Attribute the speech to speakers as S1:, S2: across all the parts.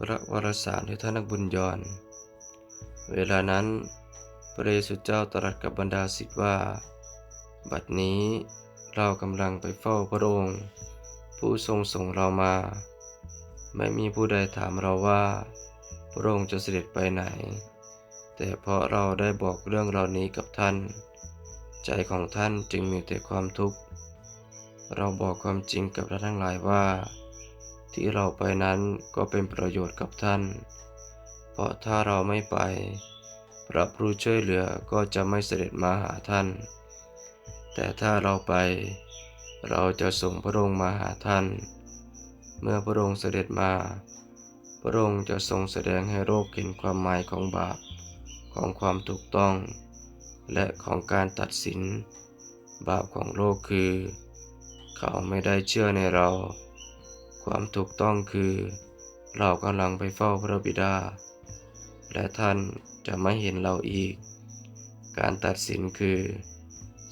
S1: พระวรสารให้ท่านนักบุญยอน เวลานั้น พระเยซูเจ้าตรัสกับบรรดาศิษย์ว่า บัดนี้เรากำลังไปเฝ้าพระองค์ ผู้ทรงส่งเรามา ไม่มีผู้ใดถามเราว่า พระองค์จะเสด็จไปไหน แต่เพราะเราได้บอกเรื่องเหล่านี้กับท่าน ใจของท่านจึงมีแต่ความทุกข์ เราบอกความจริงกับท่านทั้งหลายว่า ที่เราไปนั้นก็เป็นประโยชน์กับท่าน เพราะถ้าเราไม่ไป พระผู้ช่วยเหลือก็จะไม่เสด็จมาหาท่าน แต่ถ้าเราไป เราจะส่งพระองค์มาหาท่าน เมื่อพระองค์เสด็จมา พระองค์จะทรงแสดงให้โลกเห็นความหมายของบาป ของความถูกต้อง และของการตัดสิน บาปของโลกคือ เขาไม่ได้เชื่อในเรา ความถูกต้องคือ เรากำลังไปเฝ้าพระบิดา และท่านจะไม่เห็นเราอีก การตัดสินคือ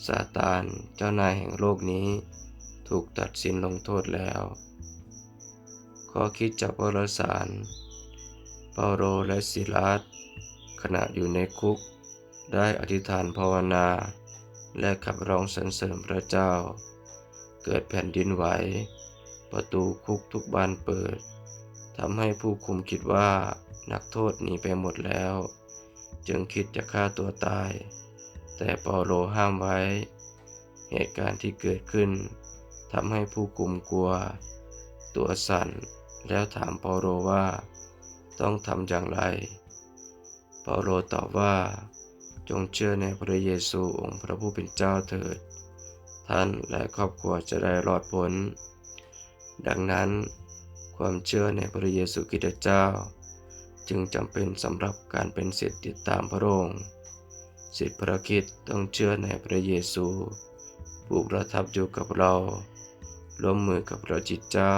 S1: ซาตานเจ้านายแห่งโลกนี้ ถูกตัดสินลงโทษแล้ว ข้อคิดจากวารสารเปาโลและศิลาสขณะอยู่ในคุก ได้อธิษฐานภาวนา และขับร้องสรรเสริญพระเจ้า เกิดแผ่นดินไหว ประตูคุกทุกบานเปิดทำให้ผู้คุมคิดว่านักโทษหนีไปหมดแล้ว จึงคิดจะฆ่าตัวตาย แต่เปาโลห้ามไว้ เหตุการณ์ที่เกิดขึ้นทำให้ผู้คุมกลัว ตัวสั่นแล้วถามเปาโลว่า ต้องทำอย่างไร เปาโลตอบว่า จงเชื่อในพระเยซูองค์พระผู้เป็นเจ้าเถิด ท่านและครอบครัวจะได้รอดพ้น ดังนั้น ความเชื่อในพระเยซูคริสต์เจ้า จึงจำเป็นสำหรับการเป็นศิษย์ติดตามพระองค์ศิษย์พระคิดต้องเชื่อในพระเยซูผู้ประทับอยู่กับเราร่วมมือกับพระจิตเจ้า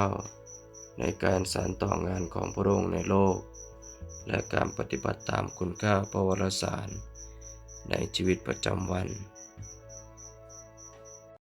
S1: ในการสานต่องานของพระองค์ในโลก และการปฏิบัติตามคุณค่าพระวรสาร ในชีวิตประจำวัน